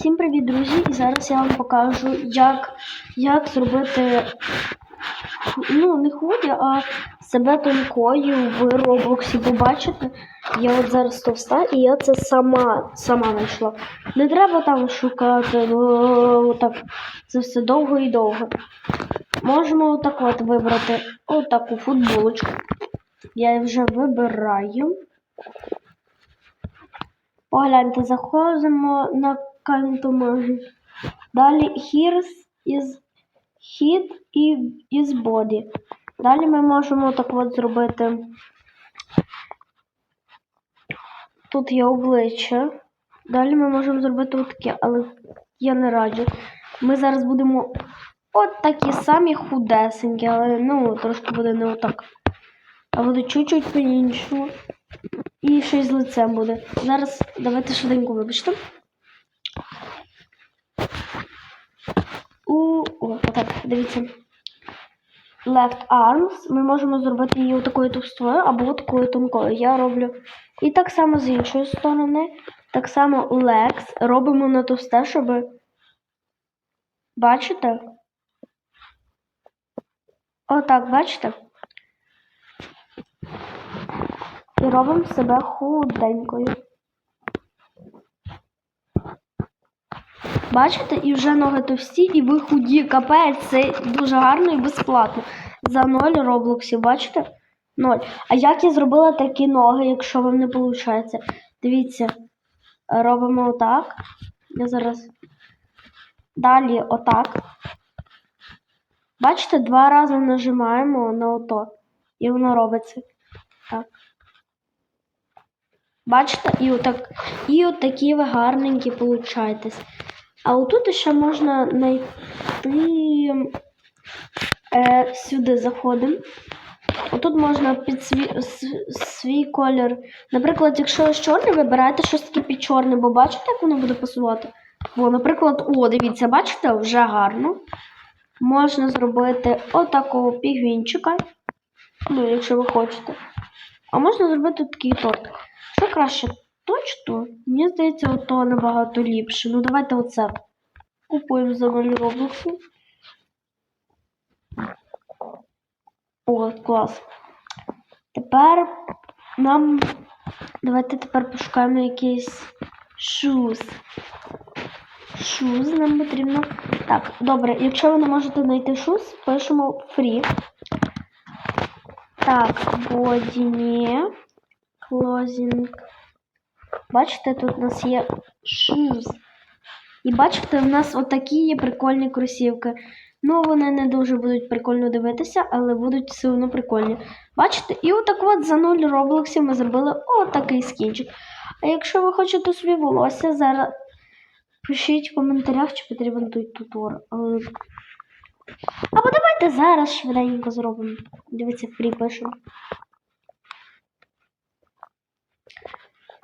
Всім привіт, друзі! І зараз я вам покажу, як, як зробити ну, не худі, а себе тонкою в Роблоксі. Бо бачите, я от зараз товста і я це сама сама знайшла. Не треба там шукати, ну, так, це все довго і довго. Можемо отак от вибрати отаку футболочку. Я її вже вибираю. Погляньте, заходимо на кантомажі. Далі here's is hit і is body. Далі ми можемо так от зробити. Тут є обличчя. Далі ми можемо зробити отаке, але я не раджу. Ми зараз будемо от такі самі худесенькі, але ну, трошки буде не отак. А буде чуть-чуть по-іншому. І щось з лицем буде. Зараз давайте швиденько вибачте. У о, отак, дивіться. Left arms. Ми можемо зробити її такою товстою або такою тонкою. Я роблю. І так само з іншої сторони. Так само legs робимо на товсте, щоб. Бачите? Отак, бачите? І робимо себе худенькою. Бачите, і вже ноги товсті, і ви худі. Капець, це дуже гарно і безплатно. За 0 роблоксів, бачите? 0. А як я зробила такі ноги, якщо вам не виходить? Дивіться, робимо отак. Я зараз. Далі отак. Бачите, два рази нажимаємо на ото. І воно робиться. Так. Бачите? І отак. І от такі ви гарненькі получаєтесь. А отут ще можна знайти е, сюди заходимо. Отут можна під свій, свій колір. Наприклад, якщо чорний, вибирайте щось таке під чорне, бо бачите, як воно буде пасувати? Бо, наприклад, о, дивіться, бачите, вже гарно. Можна зробити отакого пігвінчика. Ну, якщо ви хочете. А можна зробити такий торт. Що краще? Точно? Мені здається, ото набагато ліпше. Ну давайте оце. Купуємо 0 роблоксів. О, клас. Тепер нам. Давайте тепер пошукаємо якийсь шуз. Шуз нам потрібно. Так, добре, якщо ви не можете знайти шуз, пишемо free. Так, ні. Closing. Бачите, тут у нас є shoes. І бачите, в нас отакі є прикольні кросівки. Ну, вони не дуже будуть прикольно дивитися, але будуть все одно прикольні. Бачите? І отак от за 0 роблоксів ми зробили отакий скінчик. А якщо ви хочете собі волосся, зараз пишіть в коментарях, чи потрібен той тутор. Або давайте зараз швиденько зробимо. Дивіться, припишемо.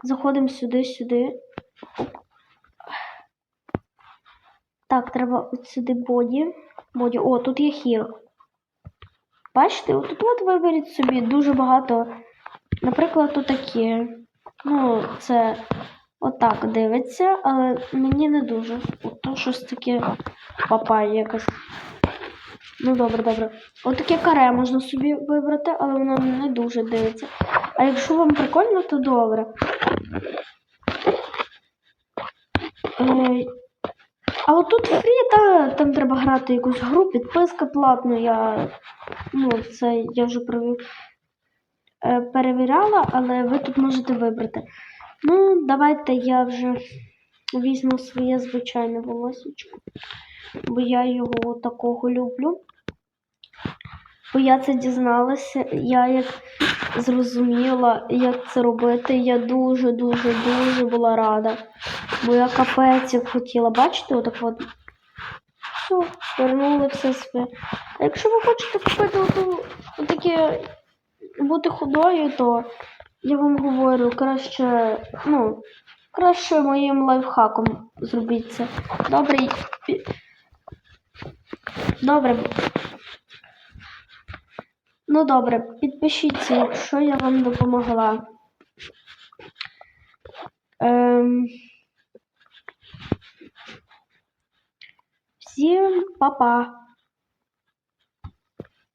Заходимо сюди, сюди. Так, треба от сюди боді. Боді. О, тут є хір. Бачите, от тут от виберіть собі дуже багато. Наприклад, тут такі. Ну, це отак дивиться, але мені не дуже. Ото щось таке папає якось. Ну, добре, добре. Отаке каре можна собі вибрати, але воно не дуже дивиться. А якщо вам прикольно, то добре. Е, а от тут фрі, та, там треба грати якусь гру, підписка платна. Я, ну, це я вже провів, е, перевіряла, але ви тут можете вибрати. Ну, давайте я вже візьму своє звичайне волосечко, бо я його такого люблю. Бо я це дізналася, я як зрозуміла, як це робити, я дуже-дуже дуже була рада. Бо я капець хотіла. Бачите, отак от. Все, вернули все своє. А якщо ви хочете купити оту, бути худою, то я вам говорю, краще, ну, краще моїм лайфхаком зробіть це. Добре. Добре. Ну добре, підпишіться, якщо я вам допомогла. Ем... Всім па-па!